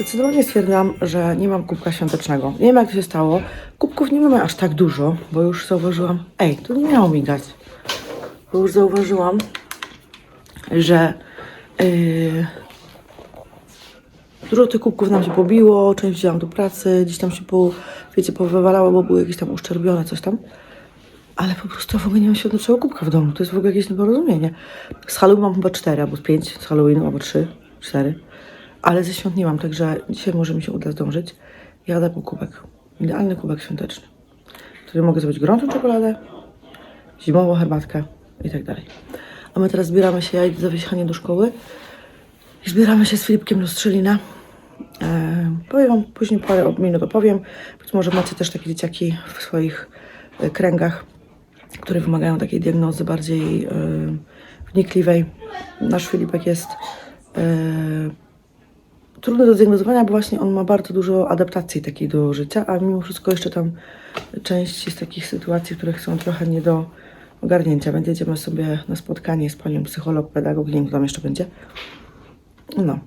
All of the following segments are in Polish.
Zdecydowanie stwierdziłam, że nie mam kubka świątecznego. Nie wiem jak to się stało. Kubków nie mamy aż tak dużo, bo już zauważyłam. Ej, to nie miało migać. Bo już zauważyłam, że yy, dużo tych kubków nam się pobiło, część wzięłam do pracy, gdzieś tam się po, wiecie, powywalało, bo były jakieś tam uszczerbione, coś tam. Ale po prostu w ogóle nie mam świątecznego kubka w domu. To jest w ogóle jakieś nieporozumienie. Z Halloween mam chyba cztery albo pięć, z Halloween albo trzy, cztery. Ale ze świąt nie mam, także dzisiaj może mi się uda zdążyć. Jadę po kubek. Idealny kubek świąteczny. W którym mogę zrobić gorącą czekoladę, zimową herbatkę i tak dalej. A my teraz zbieramy się, ja idę zawieźć Hanię do szkoły. I zbieramy się z Filipkiem do Strzelina. E, powiem wam później parę minut opowiem. Być może macie też takie dzieciaki w swoich e, kręgach, które wymagają takiej diagnozy bardziej e, wnikliwej. Nasz Filipek jest e, trudny do zdiagnozowania, bo właśnie on ma bardzo dużo adaptacji takiej do życia, a mimo wszystko jeszcze tam część jest takich sytuacji, które są trochę nie do ogarnięcia. Więc jedziemy sobie na spotkanie z panią psycholog, pedagog, nie wiem, kto tam jeszcze będzie. No,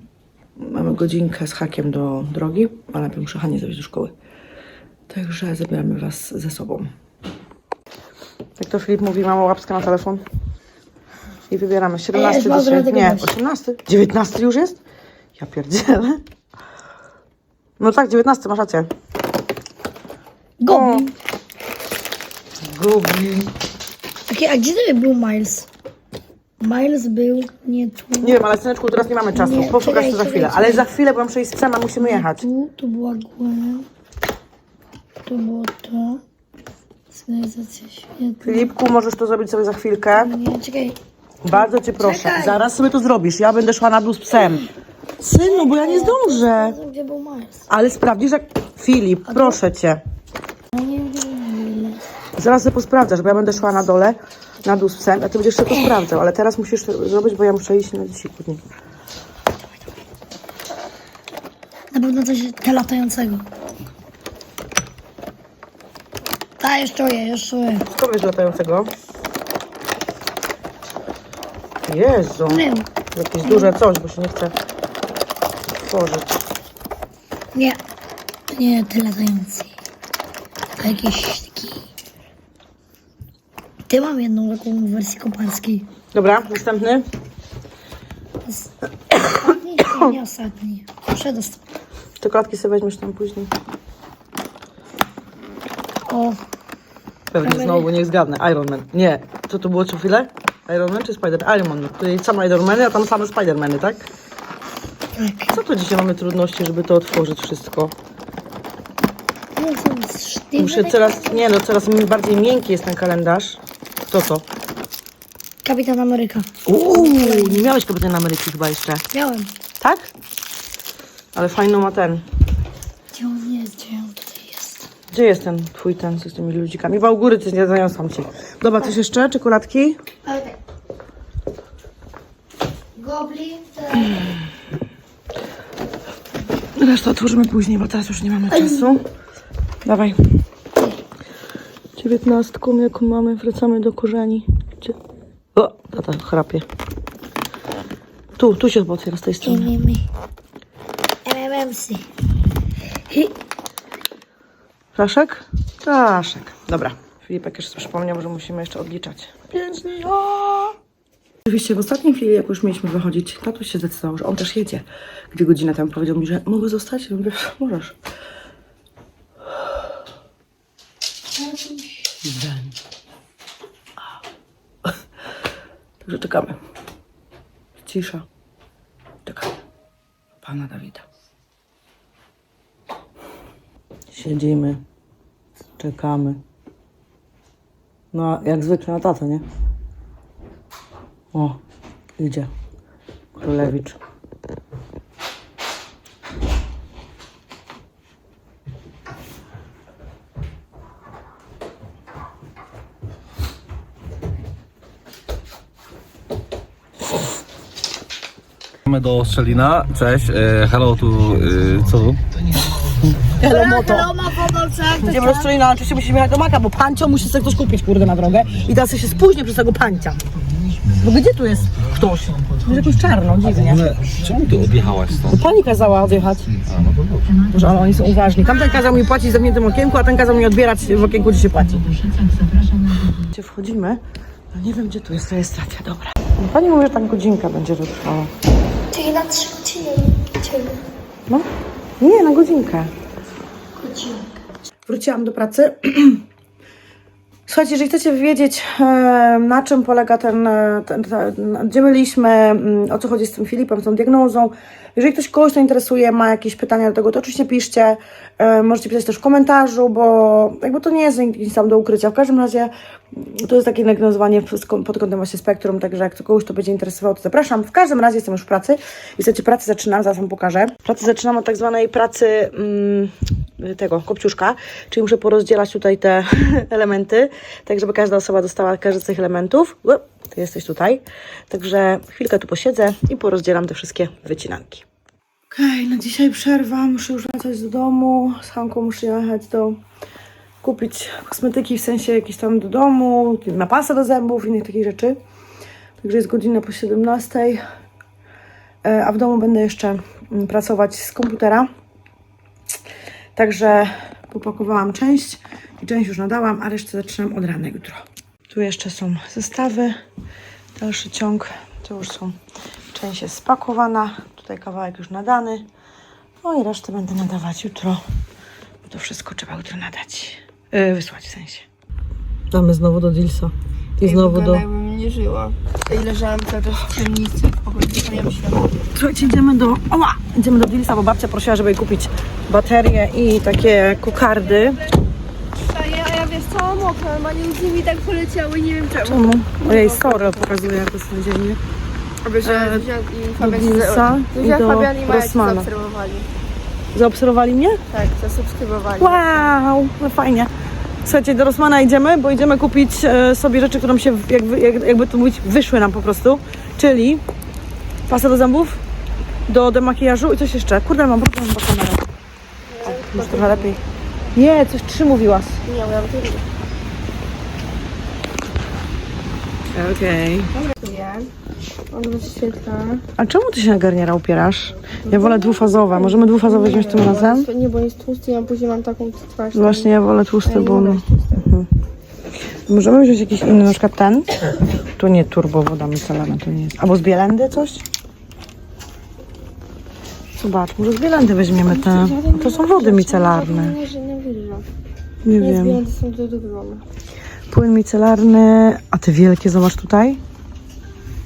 mamy godzinkę z hakiem do drogi, ale najpierw muszę Hanie zawieźć do szkoły. Także zabieramy Was ze sobą. Jak to Filip mówi, mama łapska na telefon. I wybieramy 17 już mam dzisiaj. trochę Nie, tego dość. 18. 19 już jest? Ja pierdzielę. No tak, 19, masz rację. Goblin. Goblin. Okej, a gdzie to był Miles? Miles był nie tu. Nie wiem, ale syneczku, teraz nie mamy czasu. Nie, Poszukasz to za chwilę. Ale za chwilę, bo muszę iść z psem, a musimy jechać. Tu, tu była Gwen. Tu było to. Sygnalizacja świetna. Filipku, możesz to zrobić sobie za chwilkę. Nie, czekaj. Bardzo cię proszę. Czekaj. Zaraz sobie to zrobisz. Ja będę szła na dół z psem. Synu, bo ja nie zdążę. Gdzie był? Ale sprawdzisz, jak... Filip, proszę cię. No. Zaraz sobie posprawdzasz, bo ja będę szła na dole, na dół z psem, a ty będziesz szybko sprawdzał. Ale teraz musisz to zrobić, bo ja muszę iść na dzisiaj później. Na pewno coś te latającego. Ta, jeszcze je, jeszcze je. Co wiesz latającego? Jezu. Jakieś duże coś, bo się nie chce tworzyć. Nie. Nie, te latający. Tylko jakiś taki... Ty mam jedną taką w wersji koparskiej. Dobra, następny. Ostatni czy nie ostatni? Przedostatni. Czekoladki sobie weźmiesz tam później. O, Pewnie Prawie znowu nie zgadnę. Iron Man. Nie. Co to było co chwilę? Iron Man czy Spider? Iron Man. Tutaj same Iron Many, a tam same Spidermany, tak? tak. Co to dzisiaj mamy trudności, żeby to otworzyć wszystko? Nie są sztywne. Muszę coraz, nie no, coraz bardziej miękki jest ten kalendarz. Co to? Kapitan Ameryka. Uuu, nie miałeś Kapitana Ameryki chyba jeszcze. Miałem. Tak? Ale fajną ma ten. Gdzie on jest? Gdzie on? Gdzie jest ten twój ten z tymi ludzikami? Góry coś nie zaniosłam ci. Dobra, coś jeszcze? Czekoladki? Ale tak. Goblin, Resztę otworzymy później, bo teraz już nie mamy czasu. Dawaj. Dziewiętnastką, jaką mamy, wracamy do korzeni. Gdzie? O, tata chrapie. Tu, tu się otwiera z tej strony. Enemy. Flaszek? Flaszek. Dobra. Filipek jeszcze przypomniał, że musimy jeszcze odliczać. Pięć dni. Oczywiście w ostatniej chwili, jak już mieliśmy wychodzić, tatuś się zdecydował, że on też jedzie. Gdzie godzinę tam powiedział mi, że mogę zostać? Ja mówię, możesz. Zen. Także czekamy. Cisza. Czekamy. Pana Dawida. Siedzimy. Czekamy. No, jak zwykle na tatę, nie? O, idzie. Królewicz. Do Strzelina. Cześć, e, hello tu, e, co tu? Hello, moto. Roma po nocach. Idziemy do Strzelina, oczywiście musimy jechać do Maka, bo Pancio musi sobie ktoś kupić, kurde, na drogę. I teraz ja się spóźnię przez tego Pancia. Bo gdzie tu jest ktoś? To jest jakoś czarno, dziwnie. Ale czemu ty odjechałaś stąd? To pani kazała odjechać. A, no to dobrze. Może ale oni są uważni. Tamten kazał mi płacić w zamkniętym okienku, a ten kazał mi odbierać w okienku, gdzie się płaci. Gdzie wchodzimy? No nie wiem, gdzie tu jest rejestracja. Dobra. No Pani mówi, że tak godzinka będzie to trwało. Czyli na trzy godziny. Czyli No? Nie, na godzinkę. Wróciłam do pracy. Słuchajcie, jeżeli chcecie wiedzieć, na czym polega ten, e, ten, ten gdzie byliśmy, mm, o co chodzi z tym Filipem, z tą diagnozą, jeżeli ktoś kogoś to interesuje, ma jakieś pytania do tego, to oczywiście piszcie. E, Możecie pisać też w komentarzu, bo jakby to nie jest nic tam do ukrycia. W każdym razie mm, to jest takie diagnozowanie pod kątem właśnie spektrum, także jak kogoś to będzie interesowało, to zapraszam. W każdym razie jestem już w pracy i słuchajcie, pracę zaczynam, zaraz Wam pokażę. Pracę zaczynam od tak zwanej pracy mm, tego, kopciuszka, czyli muszę porozdzielać tutaj te elementy, tak żeby każda osoba dostała każdy z tych elementów. Ue, Ty jesteś tutaj. Także chwilkę tu posiedzę i porozdzielam te wszystkie wycinanki. Okej, na dzisiaj przerwa. Muszę już wracać do domu. Z Hanką muszę jechać do kupić kosmetyki, w sensie jakieś tam do domu, na pasę do zębów, innych takich rzeczy. Także jest godzina po 17. E, A w domu będę jeszcze mm, pracować z komputera. Także popakowałam część i część już nadałam, a resztę zaczynam od rana jutro. Tu jeszcze są zestawy, dalszy ciąg. Tu już są, część jest spakowana, tutaj kawałek już nadany. No i resztę będę nadawać jutro. Bo to wszystko trzeba jutro nadać. Yy, wysłać w sensie. Damy znowu do Dilsa. I znowu do... Jakbym nie żyła. I leżałam cały czas w ciemnicy. Słuchajcie, idziemy do... Oła! Idziemy do Dilsa, bo babcia prosiła, żeby jej kupić baterie i takie kokardy. A ja, a ja wiesz, cała mokra, normalnie łzy mi tak poleciały, nie wiem czemu. Czemu? Ojej, sorry, pokazuję jak to codziennie. Aby, że E, Zuzia i Do Fabian się Dilsa za- i Zuzia, do Fabian i Maja się Rossmana. zaobserwowali. Zaobserwowali mnie? Tak, zasubskrybowali. Wow, no fajnie. Słuchajcie, do Rosmana idziemy, bo idziemy kupić e, sobie rzeczy, które nam się, jakby, jak, jakby to mówić, wyszły nam po prostu. Czyli pasta do zębów, do demakijażu i coś jeszcze. Kurde, mam problem chyba kamerę. O, Już trochę lepiej. Nie, coś trzy mówiłaś. Nie, miałam tyle. Okej. On. A czemu ty się na garniera upierasz? Ja wolę dwufazowe. Możemy dwufazowe wziąć tym razem? Nie, bo jest tłusty, ja później mam taką twarz. Właśnie ja wolę tłusty, Ja bo... jeść tłustego. Możemy wziąć jakiś inny, na przykład ten. Tu nie turbo woda micelarna, to nie jest. Albo z Bielendy coś? Zobacz, może z Bielendy weźmiemy te. To są wody micelarne. Nie, że nie wierzę. Nie Nie wiem. są do mamy. Płyn micelarny, a te wielkie, zobacz tutaj.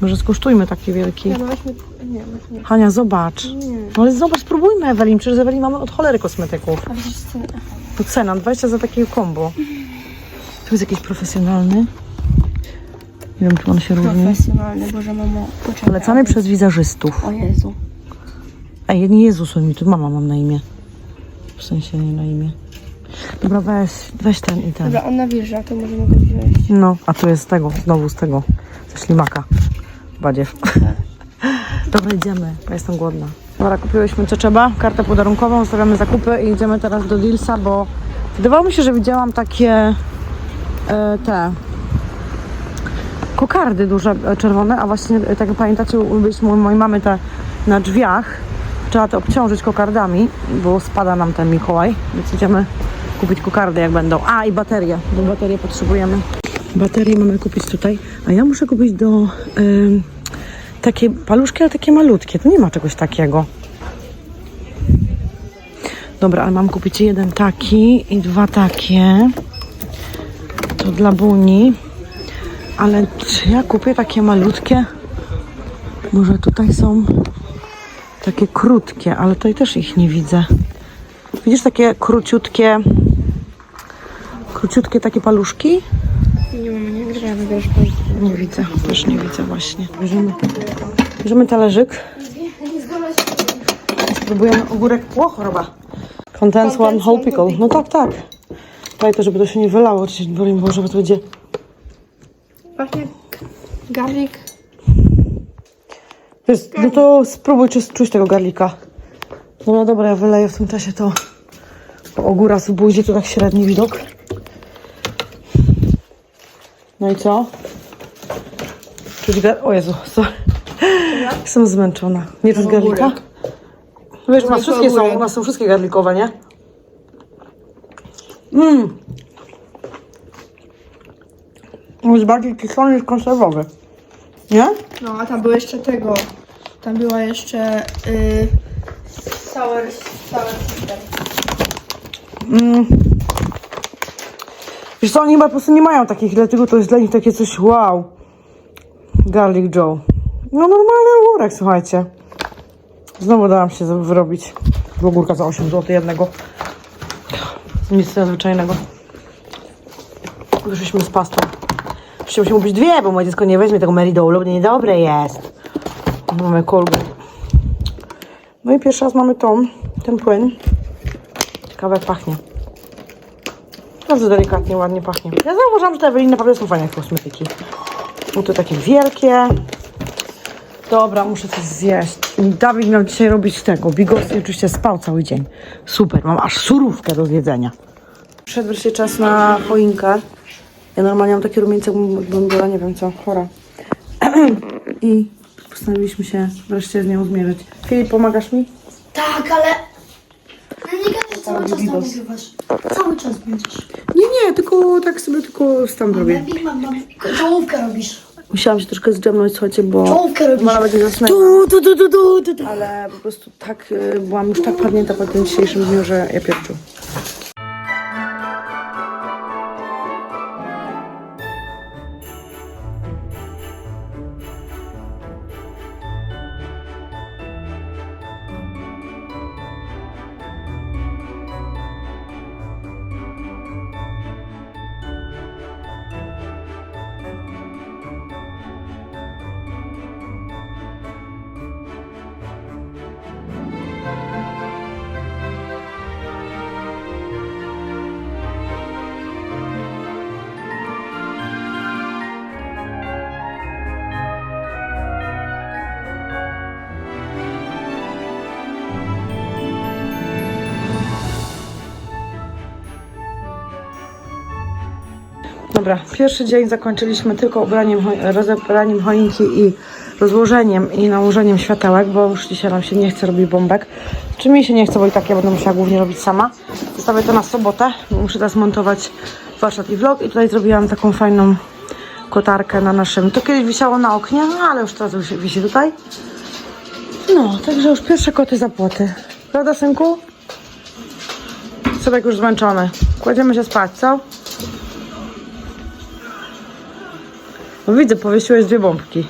Może skosztujmy taki wielki. Nie, no weźmy... Nie, weźmy... Hania, zobacz. Nie. No ale zobacz, spróbujmy Ewelin, przecież z Ewelin mamy od cholery kosmetyków. A widzisz cenę? To cena, 20 za takie kombo. Tu jest jakiś profesjonalny. Nie wiem, czy on się różni. Profesjonalny, Boże mamo. Poczekaj. Polecany przez wizerzystów. O Jezu. Ej, nie Jezus, mi tu mama mam na imię. W sensie nie na imię. Dobra, weź, weź ten i ten. Dobra, on nawilża, to możemy go wziąć. No, a tu jest z tego, znowu z tego, ze ślimaka. Badziew. Dobra, idziemy, bo jestem głodna. Dobra, kupiłyśmy co trzeba, kartę podarunkową, zostawiamy zakupy i idziemy teraz do Dilsa, bo wydawało mi się, że widziałam takie e, te kokardy duże, e, czerwone, a właśnie, e, tak pamiętacie, byliśmy u mojej mamy te na drzwiach. Trzeba to obciążyć kokardami, bo spada nam ten Mikołaj, więc idziemy kupić kokardy jak będą. A, i baterie, bo baterie potrzebujemy. Baterie mamy kupić tutaj, a ja muszę kupić do ym, takie paluszki, ale takie malutkie. Tu nie ma czegoś takiego. Dobra, ale mam kupić jeden taki i dwa takie. To dla Buni. Ale czy ja kupię takie malutkie? Może tutaj są takie krótkie, ale tutaj też ich nie widzę. Widzisz takie króciutkie, króciutkie takie paluszki? Nie mamy, nie wybierasz Nie widzę, też nie widzę właśnie. Bierzemy, bierzemy talerzyk. Spróbujemy ogórek płochoroba. Contents one whole pickle. No tak, tak. Pamiętaj, żeby to się nie wylało. Boże, bo to będzie... Pachnie garlic. Wiesz, no to spróbuj czy czuć tego garlika. No, no dobra, ja wyleję w tym czasie to ogóra z buzi, to tak średni widok. No i co? Czuć gar... O Jezu, sorry. Jestem zmęczona. Nie czuć garlika? Wiesz, u nas wszystkie są, u nas są wszystkie garlikowe, nie? Mmm. Jest bardziej kiszony niż konserwowy. Nie? No, a tam było jeszcze tego. Tam była jeszcze y, sour, sour sister. Mm. Wiesz co, oni po prostu nie mają takich, dlatego to jest dla nich takie coś wow. Garlic Joe. No normalny ogórek, słuchajcie. Znowu dałam się wyrobić ogórka za 8 zł jednego. Nic nadzwyczajnego. Wyszliśmy z pastą. Jeszcze musi być dwie, bo moje dziecko nie weźmie tego Meridolu, bo niedobre jest. Mamy kolbę. No i pierwszy raz mamy tą, ten płyn. Ciekawe jak pachnie. Bardzo delikatnie, ładnie pachnie. Ja zauważam, że te Eweliny naprawdę są fajne kosmetyki. No to takie wielkie. Dobra, muszę coś zjeść. Dawid miał dzisiaj robić tego. Bigos oczywiście spał cały dzień. Super, mam aż surówkę do zjedzenia. Przyszedł wreszcie czas na choinkę. Ja normalnie mam takie rumieńce, jakbym była, nie wiem co, chora. I postanowiliśmy się wreszcie z nią zmierzyć. Filip, pomagasz mi? Tak, ale... Ale nie gadaj, cały czas tam nagrywasz. Cały czas będziesz. Nie, nie, tylko tak sobie tylko stan robię. Big mam, mam. Czołówkę robisz. Musiałam się troszkę zdrzemnąć, słuchajcie, bo Czołówkę robisz. mama będzie zasnęła. Tu, tu, tu, tu, tu, tu, tu. Ale po prostu tak, y, byłam już tak padnięta po tym dzisiejszym dniu, że ja pierdolę. Dobra, pierwszy dzień zakończyliśmy tylko ubraniem, rozebraniem choinki i rozłożeniem i nałożeniem światełek, bo już dzisiaj nam się nie chce robić bombek. Czy mi się nie chce, bo i tak ja będę musiała głównie robić sama. Zostawię to na sobotę, bo muszę teraz montować warsztat i vlog i tutaj zrobiłam taką fajną kotarkę na naszym. To kiedyś wisiało na oknie, no ale już teraz wisi tutaj. No, także już pierwsze koty za płoty. Prawda, synku? Sobek już zmęczony. Kładziemy się spać, co? No widzę, powiesiłeś dwie bombki.